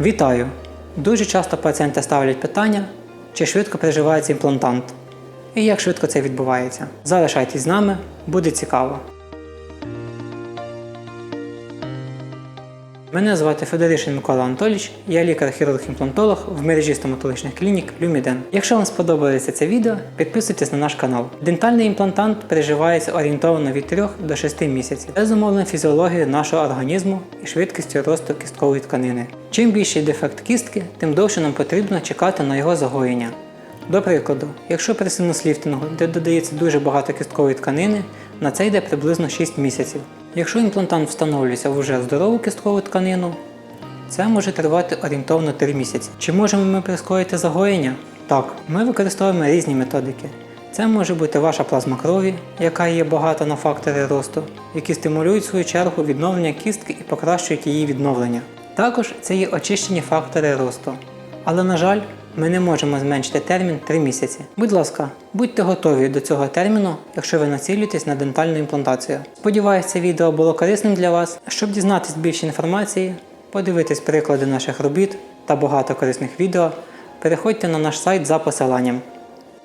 Вітаю! Дуже часто пацієнти ставлять питання, чи швидко переживається імплантант і як швидко це відбувається. Залишайтесь з нами, буде цікаво. Мене звати Федоришин Микола Анатолійович, я лікар-хірург-імплантолог в мережі стоматологічних клінік Люміден. Якщо вам сподобається це відео, підписуйтесь на наш канал. Дентальний імплантант переживається орієнтовно від 3 до 6 місяців. Це зумовлено фізіологією нашого організму і швидкістю росту кісткової тканини. Чим більший дефект кістки, тим довше нам потрібно чекати на його загоєння. До прикладу, якщо при синусліфтингу, де додається дуже багато кісткової тканини, на це йде приблизно 6 місяців. Якщо імплантант встановлюється в вже здорову кісткову тканину, це може тривати орієнтовно 3 місяці. Чи можемо ми прискорити загоєння? Так, ми використовуємо різні методики. Це може бути ваша плазма крові, яка є багата на фактори росту, які стимулюють в свою чергу відновлення кістки і покращують її відновлення. Також це є очищені фактори росту. Але, на жаль, ми не можемо зменшити термін 3 місяці. Будь ласка, будьте готові до цього терміну, якщо ви націлюєтесь на дентальну імплантацію. Сподіваюся, це відео було корисним для вас. Щоб дізнатись більше інформації, подивитись приклади наших робіт та багато корисних відео, переходьте на наш сайт за посиланням.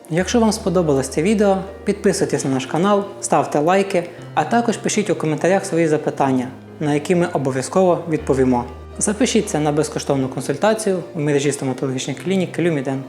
Якщо вам сподобалось це відео, підписуйтесь на наш канал, ставте лайки, а також пишіть у коментарях свої запитання, на які ми обов'язково відповімо. Запишіться на безкоштовну консультацію у мережі стоматологічних клінік Люмідент.